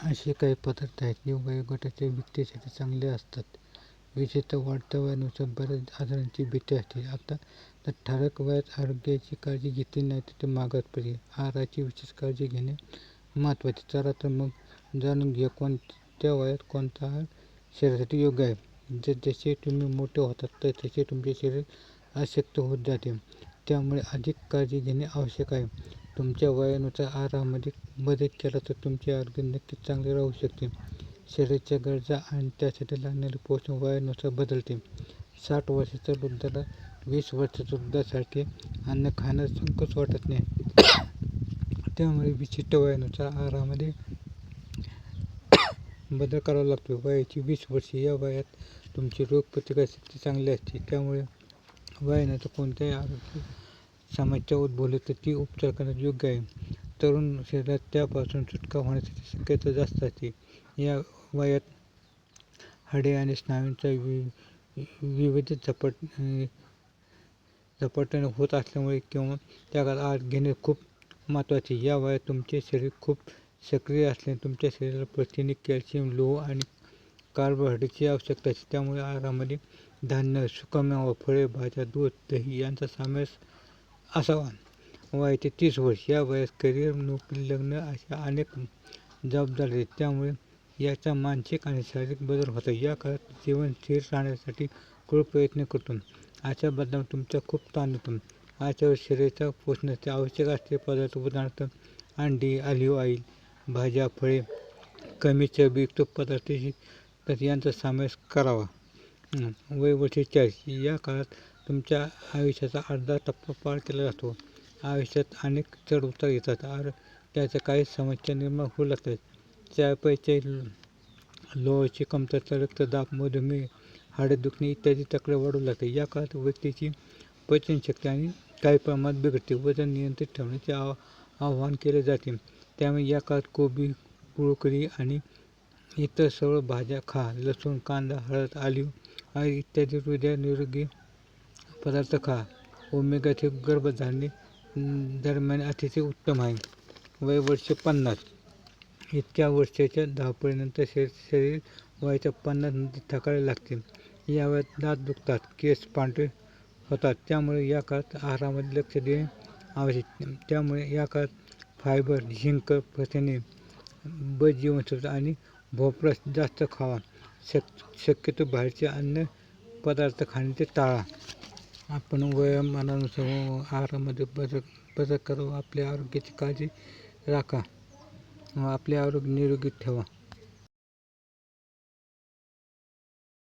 असे काही पदार्थ आहेत जे वयोगटाच्या व्यक्तीसाठी चांगले असतात. विशेषतः वाढत्या वयानुसार बऱ्याच आजारांची भीती असते. आता तर ठराविक वयात आरोग्याची काळजी घेतली नाही तर ते मागास पडेल. आहाराची विशेष काळजी घेणे महत्त्वाचे. चला तर मग जाणून घ्या कोणत्या वयात कोणता आहार शरीरासाठी योग्य आहे. जर जसे तुम्ही मोठे होतात तर तसे तुमचे शरीर अशक्त होत जाते. त्यामुळे अधिक काळजी घेणे आवश्यक आहे. तुमच्या वयानुसार आहारामध्ये बदल केला तर तुमचे आरोग्य नक्कीच चांगले राहू शकते. शरीराच्या गरजा आणि त्यासाठी लागणारे पोषण वयानुसार बदलते. साठ वर्षाच्या वृद्धाला वीस वर्षाच्या वृद्धासाठी अन्न खाणं संकोच वाटत नाही. त्यामुळे विशिष्ट वयानुसार आहारामध्ये बदल करावा लागतो. वयाची वीस वर्षे या वयात तुमची रोगप्रतिकारशक्ती चांगली असते. त्यामुळे वयानाचं कोणत्याही आरोग्य समस्या उद्भवली तर ती उपचार करणं योग्य आहे. तरुण शरीरात त्यापासून सुटका होण्याची शक्यता जास्त असते. या वयात हाडे आणि स्नायूंचा वि विविध झपट झपाट्याने होत असल्यामुळे किंवा त्या काळात आत घेणे खूप महत्त्वाचे. या वयात तुमचे शरीर खूप सक्रिय असल्याने तुमच्या शरीराला प्रथिने कॅल्शियम लोह आणि कार्बोहायड्रेटची आवश्यकता असते. त्यामुळे आहारामध्ये धान्य सुकामेवा फळे भाज्या दूध दही यांचा समावेश असावा. वयाचे तीस वर्ष या वयात करिअर नोकरी लग्न अशा अनेक जबाबदारी आहेत. त्यामुळे याचा मानसिक आणि शारीरिक बदल होतो. या काळात जीवन स्थिर राहण्यासाठी खूप प्रयत्न करतो. अशा बदलावर तुमचा खूप ताण येतो. आजच्या शरीराच्या पोषणाचे आवश्यक असते पदार्थ उदाहरणार्थ अंडी ऑलिव्ह ऑइल भाज्या फळे कमी चरबीयुक्त पदार्थ तर यांचा समावेश करावा. वय वर्षे चाळीस. या काळात तुमच्या आयुष्याचा अर्धा टप्पा पार केला जातो. आयुष्यात अनेक चढउतार येतात आर त्याच्या काही समस्या निर्माण होऊ लागतात. त्यापैकी लोहाची कमतरता रक्तदाब मधुमेह हाडे दुखणे इत्यादी तक्रार वाढू लागते. या काळात व्यक्तीची पचनशक्ती आणि काही प्रमाणात बिघडते. वजन नियंत्रित ठेवण्याचे आव आवाहन केले जाते. त्यामुळे या काळात कोबी कुळकरी आणि इतर सर्व भाज्या खा लसूण कांदा हळद आलिव इत्यादी हृदय निरोगी पदार्थ खा. ओमेगा थ्री गर्भधारणे दरम्यान अतिशय उत्तम आहे. वय वर्ष पन्नास. इतक्या वर्षाच्या धावपळीनंतर शरीर शरीर वयाच्या पन्नास नंतर थकायला लागते. या वयात दात दुखतात केस पांढरे होतात. त्यामुळे या काळात आहारामध्ये लक्ष देणे आवश्यक त्यामुळे या काळात फायबर झिंक प्रथिने ब जीवनसत्व आणि भोपळा जास्त खावा. शक शक्यतो बाहेरचे अन्न पदार्थ खाण्याचे टाळा. आपण वयोमानानुसार आहारामध्ये बदल बदल करू आपल्या आरोग्याची काळजी राखा व आपले आरोग्य निरोगी ठेवा.